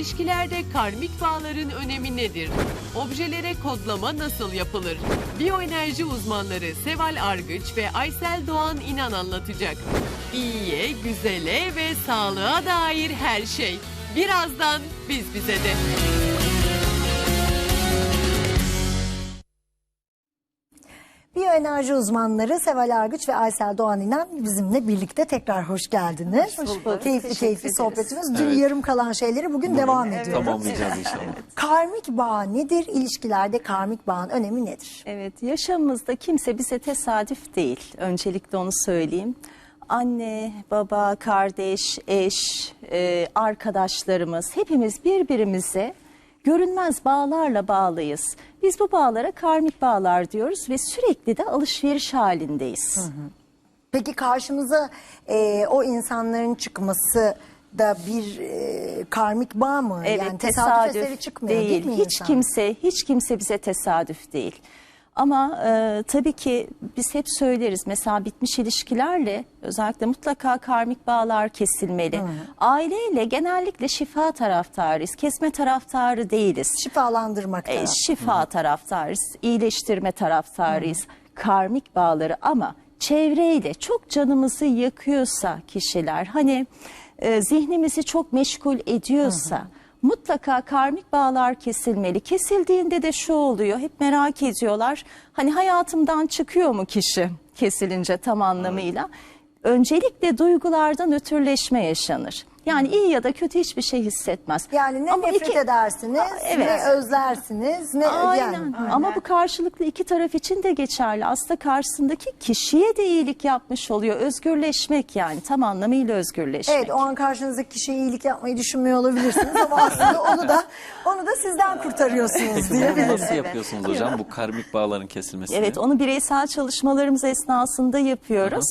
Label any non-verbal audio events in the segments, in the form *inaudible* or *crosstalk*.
İlişkilerde karmik bağların önemi nedir? Objelere kodlama nasıl yapılır? Biyoenerji uzmanları Seval Argıç ve Aysel Doğan İnan anlatacak. İyiye, güzele ve sağlığa dair her şey. Birazdan biz bize de. Biyoenerji uzmanları Seval Argıç ve Aysel Doğan İnan bizimle birlikte tekrar hoş geldiniz. Hoş bulduk. Keyifli keyifli sohbetimiz. Dün yarım kalan şeyleri bugün, devam ediyoruz. Tamamlayacağız inşallah. *laughs* Karmik bağ nedir? İlişkilerde karmik bağın önemi nedir? Evet, yaşamımızda kimse bize tesadüf değil. Öncelikle onu söyleyeyim. Anne, baba, kardeş, eş, e, arkadaşlarımız hepimiz birbirimize görünmez bağlarla bağlıyız. Biz bu bağlara karmik bağlar diyoruz ve sürekli de alışveriş halindeyiz. Peki karşımıza e, o insanların çıkması da bir e, karmik bağ mı? Evet, yani tesadüf, eseri çıkmıyor değil, değil. mi Hiç insan? kimse, hiç kimse bize tesadüf değil. Ama e, tabii ki biz hep söyleriz mesela bitmiş ilişkilerle özellikle mutlaka karmik bağlar kesilmeli. Aileyle genellikle şifa taraftarıyız, kesme taraftarı değiliz. Şifalandırmak E, şifa taraftarıyız, iyileştirme taraftarıyız, karmik bağları. Ama çevreyle çok canımızı yakıyorsa kişiler hani e, zihnimizi çok meşgul ediyorsa mutlaka karmik bağlar kesilmeli. Kesildiğinde de şu oluyor hep merak ediyorlar hani hayatımdan çıkıyor mu kişi kesilince tam anlamıyla. Öncelikle duygulardan ötürleşme yaşanır. Yani iyi ya da kötü hiçbir şey hissetmez. Yani ne Ama nefret iki- edersiniz, Evet. ne özlersiniz, ne Aynen. yani. Ama bu karşılıklı iki taraf için de geçerli. Aslında karşısındaki kişiye de iyilik yapmış oluyor. Özgürleşmek yani tam anlamıyla özgürleşmek. Evet o an karşınızdaki kişiye iyilik yapmayı düşünmüyor olabilirsiniz ama aslında *laughs* onu da onu da sizden kurtarıyorsunuz diyebiliriz. nasıl yapıyorsunuz hocam bu karmik bağların kesilmesini? Evet onu bireysel çalışmalarımız esnasında yapıyoruz.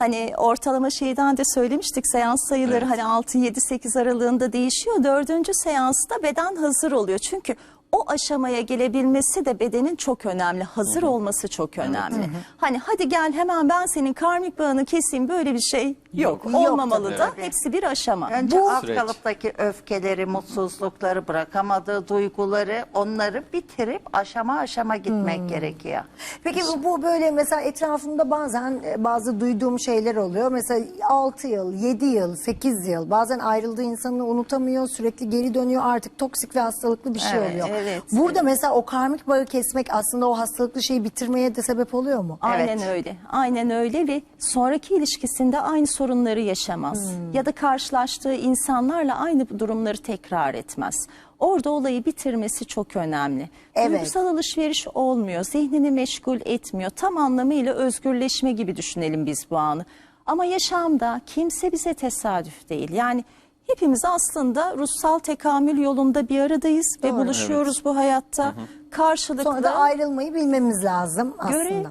Hani ortalama şeyden de söylemiştik seans sayıları Evet. hani 6 7 8 aralığında değişiyor. Dördüncü seansta beden hazır oluyor. Çünkü o aşamaya gelebilmesi de bedenin çok önemli. Hazır olması çok önemli. Hani hadi gel hemen ben senin karmik bağını keseyim böyle bir şey yok. Yok, Olmamalı tabii. da. Hepsi bir aşama. Önce alt Süreç. kalıptaki öfkeleri, mutsuzlukları, bırakamadığı duyguları onları bitirip aşama aşama gitmek gerekiyor. Peki bu, bu böyle mesela etrafımda bazen e, bazı duyduğum şeyler oluyor. Mesela 6 yıl, 7 yıl, 8 yıl bazen ayrıldığı insanı unutamıyor sürekli geri dönüyor artık toksik ve hastalıklı bir şey Evet, oluyor. Evet, Burada mesela o karmik bağı kesmek aslında o hastalıklı şeyi bitirmeye de sebep oluyor mu? Aynen Evet. öyle. Aynen öyle ve sonraki ilişkisinde aynı sorunları yaşamaz. Ya da karşılaştığı insanlarla aynı durumları tekrar etmez. Orada olayı bitirmesi çok önemli. Evet. Duygusal alışveriş olmuyor. Zihnini meşgul etmiyor. Tam anlamıyla özgürleşme gibi düşünelim biz bu anı. Ama yaşamda kimse bize tesadüf değil. Yani hepimiz aslında ruhsal tekamül yolunda bir aradayız ve buluşuyoruz bu hayatta. Karşılıklı. Sonra da ayrılmayı bilmemiz lazım Görev, aslında.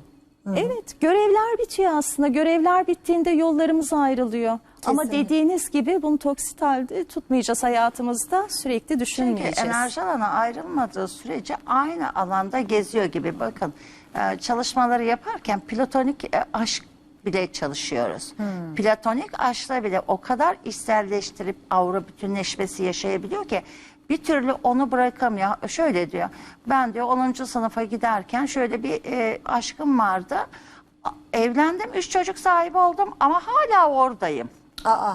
evet görevler bitiyor aslında. Görevler bittiğinde yollarımız ayrılıyor. Ama Kesinlikle. dediğiniz gibi bunu toksit halde tutmayacağız hayatımızda. Sürekli Çünkü düşünmeyeceğiz. enerji alanı ayrılmadığı sürece aynı alanda geziyor gibi. Bakın e, çalışmaları yaparken platonik e, aşk bile çalışıyoruz. Platonik aşkla bile o kadar içselleştirip aura bütünleşmesi yaşayabiliyor ki bir türlü onu bırakamıyor. Şöyle diyor. Ben diyor 10. sınıfa giderken şöyle bir e, aşkım vardı. Evlendim, üç çocuk sahibi oldum ama hala oradayım. Aa,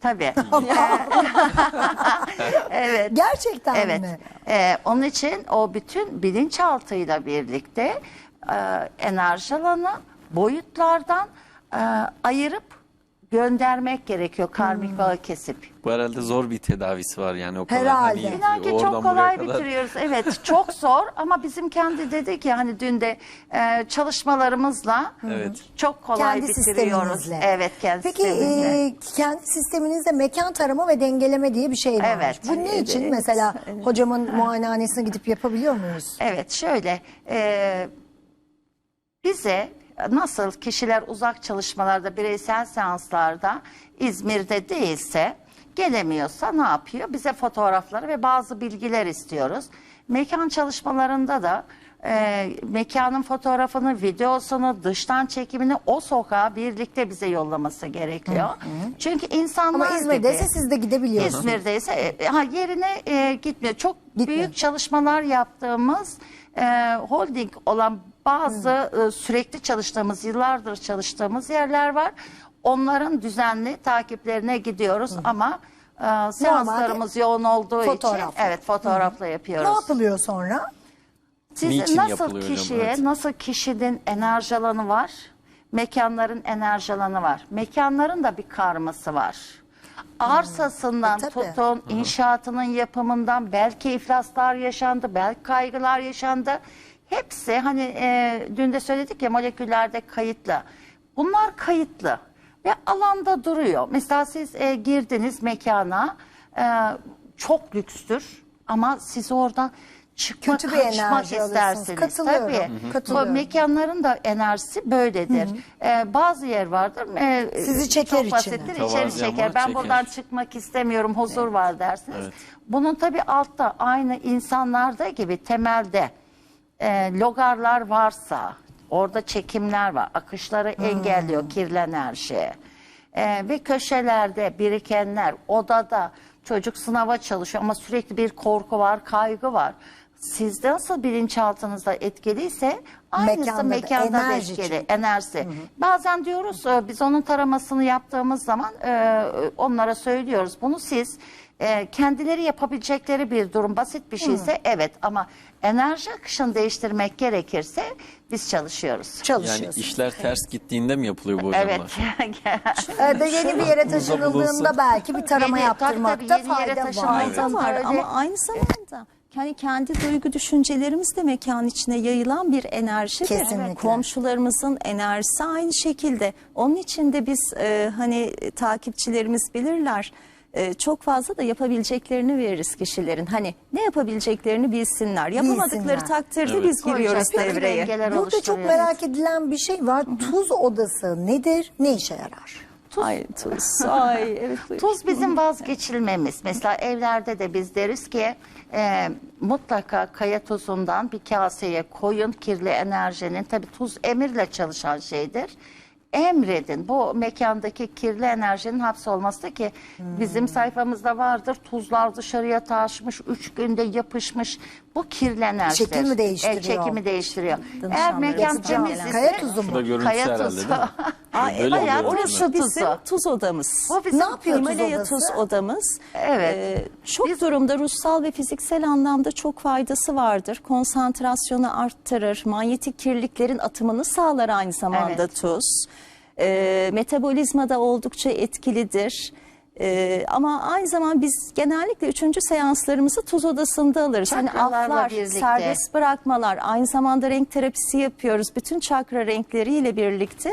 Tabii. *laughs* *laughs* evet. gerçekten Evet. mi? Ee, onun için o bütün bilinçaltıyla birlikte e, enerji alanı boyutlardan e, ayırıp göndermek gerekiyor karmik Hmm. bağı kesip. Bu herhalde zor bir tedavisi var yani o kadar. Herhalde. Hani, İnan ki oradan çok buraya kolay kadar. bitiriyoruz. Evet çok *laughs* zor ama bizim kendi dedi ki hani dün de e, çalışmalarımızla Evet. çok kolay Kendi bitiriyoruz. sisteminizle. Evet kendi Peki sistemimizle. e, kendi sisteminizde mekan tarama ve dengeleme diye bir şey var. Evet. Bu ne için *laughs* Evet, mesela hocamın muayenehanesine gidip yapabiliyor muyuz? Evet şöyle e, bize nasıl kişiler uzak çalışmalarda bireysel seanslarda İzmir'de değilse gelemiyorsa ne yapıyor? Bize fotoğrafları ve bazı bilgiler istiyoruz. Mekan çalışmalarında da e, mekanın fotoğrafını, videosunu, dıştan çekimini o sokağa birlikte bize yollaması gerekiyor. Çünkü insanlar Ama İzmir'deyse gibi- siz de gidebiliyorsunuz. İzmir'deyse e, ha, yerine e, gitmiyor. Çok Gitmiyor. büyük çalışmalar yaptığımız e, holding olan bazı e, sürekli çalıştığımız, yıllardır çalıştığımız yerler var. Onların düzenli takiplerine gidiyoruz ama e, seanslarımız yoğun olduğu için fotoğrafla. evet fotoğrafla yapıyoruz. Ne yapılıyor sonra? Siz Niçin nasıl yapılıyor hocam? kişiye, Evet. nasıl kişinin enerji alanı var, mekanların enerji alanı var. Mekanların da bir karması var. Arsasından E, tabii. tutun, inşaatının yapımından belki iflaslar yaşandı, belki kaygılar yaşandı. Hepsi hani e, dün de söyledik ya moleküllerde kayıtlı. Bunlar kayıtlı ve alanda duruyor. Mesela siz e, girdiniz mekana, e, çok lükstür ama siz oradan çıkmak, Kötü bir kaçmak enerji istersiniz. Katılıyorum, Tabii. hı hı. Katılıyorum. Bu mekanların da enerjisi böyledir. Ee, bazı yer vardır. e, Sizi çeker çok içine. basittir, içeri Tavazyan çeker. Ben çeker. buradan çıkmak istemiyorum, huzur var dersiniz. Evet. Bunun tabii altta aynı insanlarda gibi temelde e, logarlar varsa, orada çekimler var, akışları Hmm. engelliyor kirli enerji. E, ve köşelerde birikenler, odada çocuk sınava çalışıyor ama sürekli bir korku var, kaygı var. Sizde nasıl bilinçaltınızda etkiliyse aynısı Mekanda da, mekanda, da enerji etkili, çünkü. enerji. Bazen diyoruz e, biz onun taramasını yaptığımız zaman e, onlara söylüyoruz. Bunu siz e, kendileri yapabilecekleri bir durum basit bir şeyse evet ama enerji akışını değiştirmek gerekirse biz çalışıyoruz. Yani işler ters gittiğinde mi yapılıyor bu hocamlar? Evet. Evet, ve yeni bir yere taşınıldığında belki bir tarama Yeni- tabii, yaptırmakta tabii, yeni yere fayda var. Fayda var Öyle- ama aynı zamanda yani kendi duygu düşüncelerimiz de mekan içine yayılan bir enerji. Kesinlikle. Komşularımızın enerjisi aynı şekilde. Onun için de biz e, hani takipçilerimiz bilirler. e, çok fazla da yapabileceklerini veririz kişilerin. Hani ne yapabileceklerini bilsinler. Yapamadıkları Bilsinler. takdirde Evet. biz giriyoruz Koyacak bir devreye. dengeler Burada çok oluşturuyoruz. merak edilen bir şey var. Tuz odası nedir? Ne işe yarar? Ay tuz. Ay *laughs* evet. buyur. Tuz bizim vazgeçilmemiz. Mesela evlerde de biz deriz ki e, mutlaka kaya tuzundan bir kaseye koyun kirli enerjinin. Tabii tuz emirle çalışan şeydir. Emredin bu mekandaki kirli enerjinin hapsolması ki bizim sayfamızda vardır. Tuzlar dışarıya taşmış, üç günde yapışmış. Bu kirli enerji. Şekil mi değiştiriyor? çekimi değiştiriyor. Eğer Danışanlarımız mekan yapacağım. temiz ise Kaya tuzu mu? Görüntüsü Kaya herhalde tuzu. değil mi? *laughs* Ay, Böyle evet, oluyor orası değil mi? bizim Tuzu. tuz odamız. Bu bizim Ne yapıyor tuz Himalaya odası? tuz odamız. Evet. Ee, çok Biz- durumda ruhsal ve fiziksel anlamda çok faydası vardır. Konsantrasyonu arttırır, manyetik kirliliklerin atımını sağlar aynı zamanda Evet. tuz. Ee, metabolizmada oldukça etkilidir. Ee, ama aynı zamanda biz genellikle üçüncü seanslarımızı tuz odasında alırız. Hani aflar, birlikte. serbest bırakmalar, aynı zamanda renk terapisi yapıyoruz. Bütün çakra renkleriyle birlikte.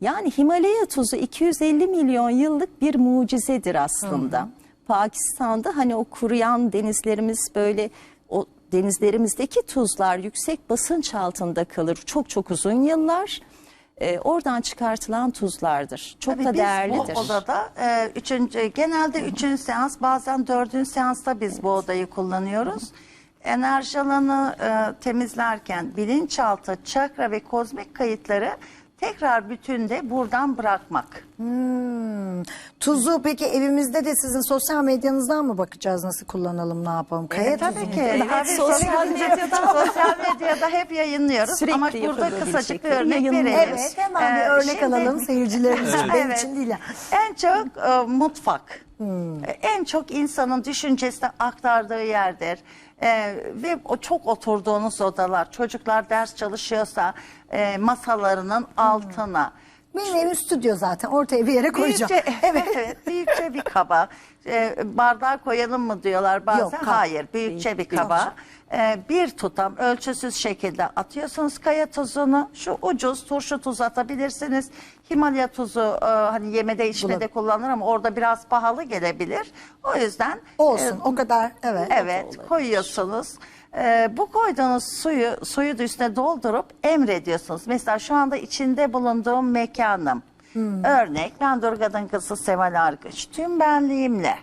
Yani Himalaya tuzu 250 milyon yıllık bir mucizedir aslında. Pakistan'da hani o kuruyan denizlerimiz böyle o denizlerimizdeki tuzlar yüksek basınç altında kalır. Çok çok uzun yıllar. Ee, oradan çıkartılan tuzlardır. Çok Tabii da biz değerlidir. bu odada e, üçüncü, genelde üçüncü seans bazen dördüncü seansta biz bu odayı kullanıyoruz. Enerji alanı e, temizlerken bilinçaltı, çakra ve kozmik kayıtları tekrar bütünde buradan bırakmak. Tuzu peki evimizde de sizin sosyal medyanızdan mı bakacağız nasıl kullanalım ne yapalım? Kaya E, tabii tuzu mu? ki. Evet, Tabii, sosyal tabii. medyada. sosyal medyada hep yayınlıyoruz. Sürekli Ama burada yapılabilecek kısacık bir bir örnek yayın. verelim. Evet hemen bir Ee, örnek şimdi- alalım seyircilerimiz için benim Evet. için değil. En çok e, mutfak. Hmm. E, En çok insanın düşüncesini aktardığı yerdir. E, ve o çok oturduğunuz odalar. Çocuklar ders çalışıyorsa e, masalarının altına. Benim evim stüdyo zaten ortaya bir yere koyacağım. *laughs* Büyükçe, evet. büyükçe bir kaba. E, bardağı koyalım mı diyorlar bazen. Yok, kap. Hayır, büyükçe bir kaba. E, bir tutam ölçüsüz şekilde atıyorsunuz kaya tuzunu. Şu ucuz turşu tuzu atabilirsiniz. Himalaya tuzu e, hani yemede içmede kullanılır ama orada biraz pahalı gelebilir. O yüzden Olsun o kadar evet. Evet koyuyorsunuz. Ee, bu koyduğunuz suyu suyu da üstüne doldurup emrediyorsunuz. Mesela şu anda içinde bulunduğum mekanım. Örnek ben Durga'nın kızı Seval Argıç. Tüm benliğimle.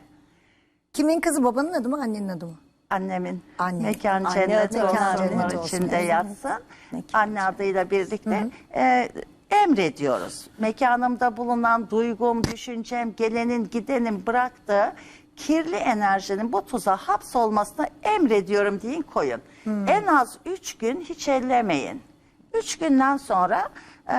Kimin kızı babanın adı mı annenin adı mı? annemin Anne. mekan Anne cenneti adı olsun, olsun, içinde evet. yatsın. Mekan Anne adıyla birlikte e, emrediyoruz. Mekanımda bulunan duygum, düşüncem, gelenin gidenin bıraktığı kirli enerjinin bu tuza hapsolmasına emrediyorum deyin koyun. En az üç gün hiç ellemeyin. Üç günden sonra e,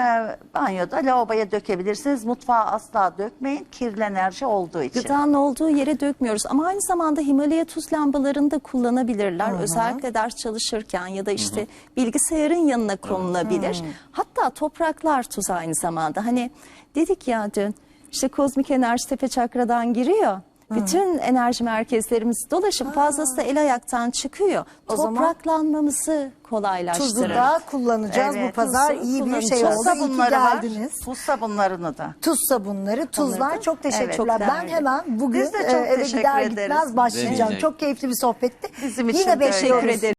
banyoda lavaboya dökebilirsiniz. Mutfağa asla dökmeyin. Kirli enerji olduğu için. Gıdanın olduğu yere dökmüyoruz ama aynı zamanda Himalaya tuz lambalarını da kullanabilirler. Özellikle ders çalışırken ya da işte bilgisayarın yanına konulabilir. Hatta topraklar tuz aynı zamanda. Hani dedik ya dün işte kozmik enerji tepe çakradan giriyor. Bütün enerji merkezlerimiz dolaşıp fazlası da el ayaktan çıkıyor. O zaman- Topraklanmamızı kolaylaştırır. Tuzu da kullanacağız Evet, bu pazar. tuzu iyi bir şey kullanacağız. oldu. İyi ki sabunları var. geldiniz. Tuz sabunlarını da. Tuz sabunları, tuzlar da- çok teşekkürler. Evet, çok ben değerli. hemen bugün Biz de e, çok eve teşekkür gider ederiz. gitmez başlayacağım. Deneyecek. Çok keyifli bir sohbetti. Bizim için Yine de öyle. bekliyoruz. Teşekkür ederim.